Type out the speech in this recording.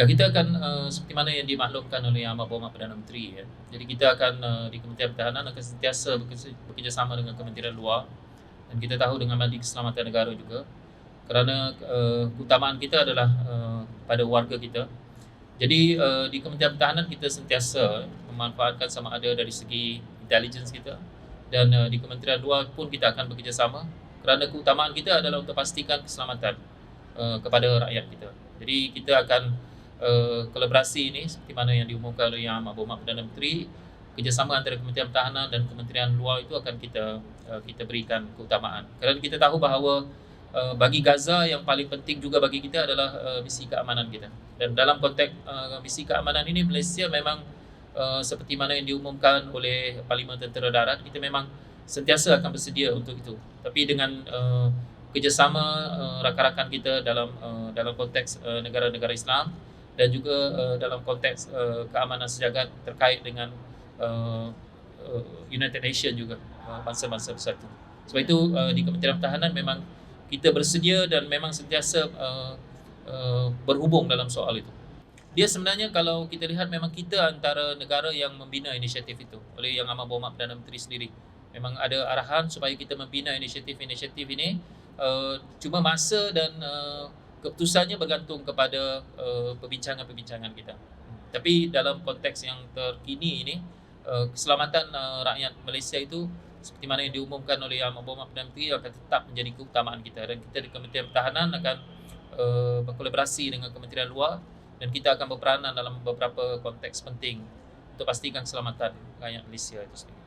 Ya, kita akan uh, seperti mana yang dimaklumkan oleh Amat Berhormat Perdana Menteri ya. Jadi kita akan uh, di Kementerian Pertahanan akan sentiasa bekerja- bekerjasama dengan Kementerian Luar dan kita tahu dengan Mandi Keselamatan Negara juga kerana uh, keutamaan kita adalah uh, pada warga kita. Jadi uh, di Kementerian Pertahanan kita sentiasa memanfaatkan sama ada dari segi intelligence kita dan uh, di Kementerian Luar pun kita akan bekerjasama kerana keutamaan kita adalah untuk pastikan keselamatan uh, kepada rakyat kita. Jadi kita akan uh, kolaborasi ini seperti mana yang diumumkan oleh Yang Amat Berhormat Perdana Menteri kerjasama antara Kementerian Pertahanan dan Kementerian Luar itu akan kita uh, kita berikan keutamaan. Kerana kita tahu bahawa uh, bagi Gaza yang paling penting juga bagi kita adalah misi keamanan kita. Dan dalam konteks misi keamanan ini Malaysia memang seperti mana yang diumumkan oleh Parlimen Tentera Darat kita memang sentiasa akan bersedia untuk itu. Tapi dengan kerjasama rakan-rakan kita dalam dalam konteks negara-negara Islam dan juga uh, dalam konteks uh, keamanan sejagat terkait dengan uh, uh, United Nations juga uh, bangsa-bangsa bersatu. Sebab itu uh, di Kementerian Pertahanan memang kita bersedia dan memang sentiasa uh, uh, berhubung dalam soal itu. Dia sebenarnya kalau kita lihat memang kita antara negara yang membina inisiatif itu oleh Yang Amat Berhormat Perdana Menteri sendiri. Memang ada arahan supaya kita membina inisiatif-inisiatif ini uh, cuma masa dan uh, keputusannya bergantung kepada uh, perbincangan-perbincangan kita. Tapi dalam konteks yang terkini ini, uh, keselamatan uh, rakyat Malaysia itu seperti mana yang diumumkan oleh Yang Berhormat Perdana Menteri akan tetap menjadi keutamaan kita dan kita di Kementerian Pertahanan akan uh, berkolaborasi dengan Kementerian Luar dan kita akan berperanan dalam beberapa konteks penting untuk pastikan keselamatan rakyat Malaysia itu sendiri.